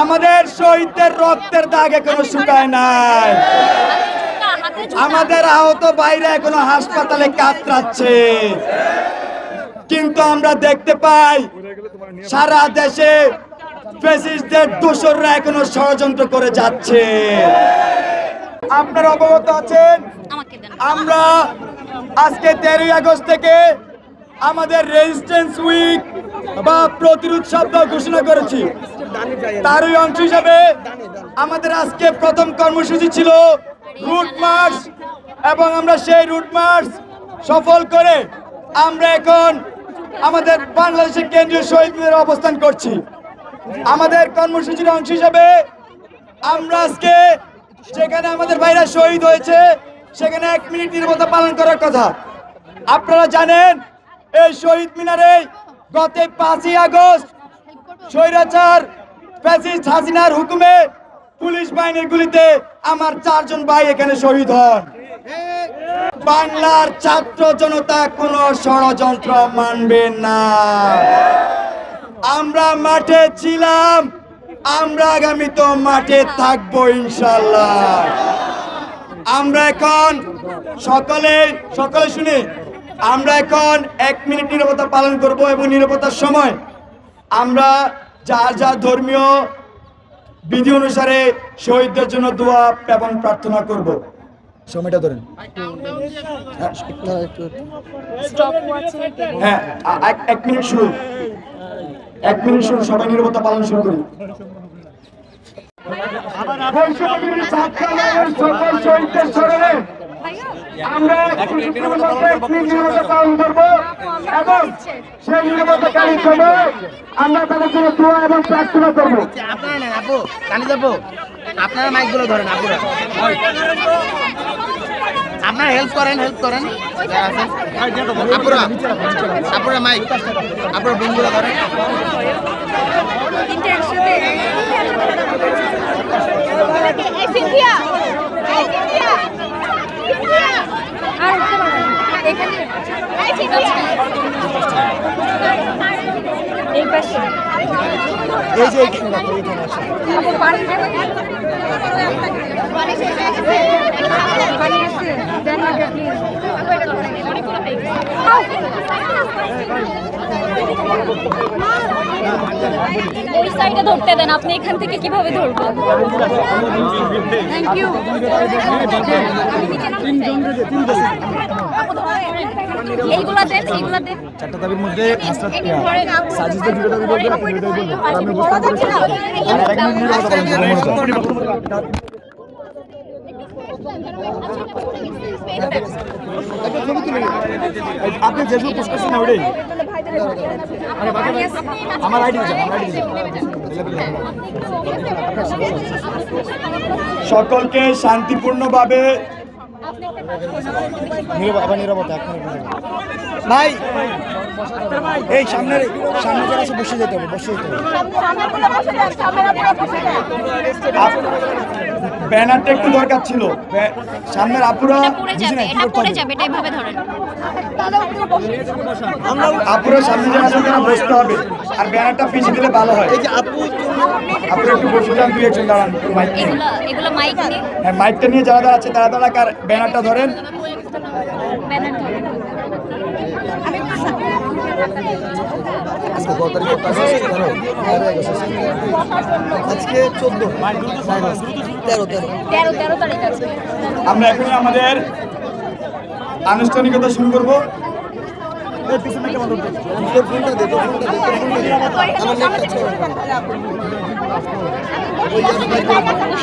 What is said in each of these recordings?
আমাদের শহীদদের রক্তের দাগ এখনও শুকায় নাই। আমাদের আহত বাইরে এখনও হাসপাতালে কাতরাচ্ছে। কিন্তু আমরা দেখতে পাই সারা দেশে ফেসিস্টদের দোসররা এখনও ষড়যন্ত্র করে যাচ্ছে। আপনারা অবগত আছেন? আমরা আজকে তেরোই আগস্ট থেকে আমাদের রেজিস্ট্যান্স উইক বা প্রতিরোধ সপ্তাহ ঘোষণা করেছি। তারই অংশ হিসাবে আমাদের আজকে প্রথম কর্মসূচি ছিল রুট মার্চ এবং আমরা সেই রুট মার্চ সফল করে আমরা এখন আমাদের বাংলাদেশের কেন্দ্রীয় শহীদ মিনারে অবস্থান করছি। আমাদের কর্মসূচির অংশ হিসাবে আমরা আজকে যেখানে আমাদের ভাইরা শহীদ হয়েছে, সেখানে এক মিনিট নির্বতা পালন করার কথা। আপনারা জানেন এই শহীদ মিনারে গত পাঁচই আগস্ট স্বৈরাচার হাসিনার হুকুমে পুলিশ বাহিনীর গুলিতে আমার চারজন ভাই এখানে শহীদ হন। বাংলার ছাত্র জনতা কোনো ষড়যন্ত্র মানবে না। আমরা মাঠে ছিলাম, আমরা আগামী তো মাঠে থাকব ইনশাল্লাহ আমরা এখন সকলে সকলে শুনে। আমরা এখন এক মিনিট নিরবতা পালন করব এবং নিরবতার সময় আমরা যার যা ধর্মীয় বিধি অনুসারে শহীদদের জন্য দোয়া এবং প্রার্থনা করব। সময়টা ধরেন। হ্যাঁ এক- মিনিট শুরু এক মিনিট শুরু সবাই নিরবতা পালন শুরু করি সকল শহীদদের আমরা এক মিনিটের মতো এক মিনিট নীরবতা পালন করব এবং সেই নীরবতাকালীন সময় আমরা তাদের জন্য দোয়া এবং প্রার্থনা করব আপনারা নেন আপু কানে যাব আপনারা মাইকগুলো ধরেন আপুরা আপনারা হেল্প করেন হেল্প করেন যারা আছেন। আপুরা আপুরা মাইক আপুরা বন্ধুরা ধরেন তিনটে একসাথে এই সিনথিয়া এই সিনথিয়া সিনথিয়া আর উঠতে পারবে না। এখানে এই পাশে। এই যে ওই সাইডে ধরতে দেন আপনি এখান থেকে কীভাবে ধরবেন? থ্যাংক ইউ এইগুলা দেন এইগুলা দেন। চারটা দাবির মধ্যে দুটো দাবি আপনি ফেসবুক পোস্ট করছেন না ওটাই। আমার আইডি সকলকে শান্তিপূর্ণভাবে ভাই! এই সামনে সামনে যারা আছে বসে যেতে হবে বসে যেতে হবে। ব্যানারটা একটু দরকার ছিল। সামনের আপুরা আপুরা সামনে যারা আছে তারা বসতে হবে আর ব্যানারটা পিছিয়ে দিলে ভালো হয়। এই যে আপু আপুরা একটু বসে যান দুই একজন দাঁড়ান মাইক নিয়ে। হ্যাঁ মাইকটা নিয়ে যারা যারা আছে তারা তারা কার ব্যানারটা ধরেন। আজকে চোদ্দ। তেরো তেরো। তেরো তেরো তারিখ আমরা এখনই আমাদের আনুষ্ঠানিকতা শুরু করব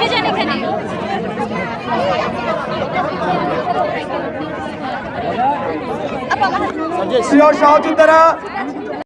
যান এখানে প্রিয় সহযোদ্ধারা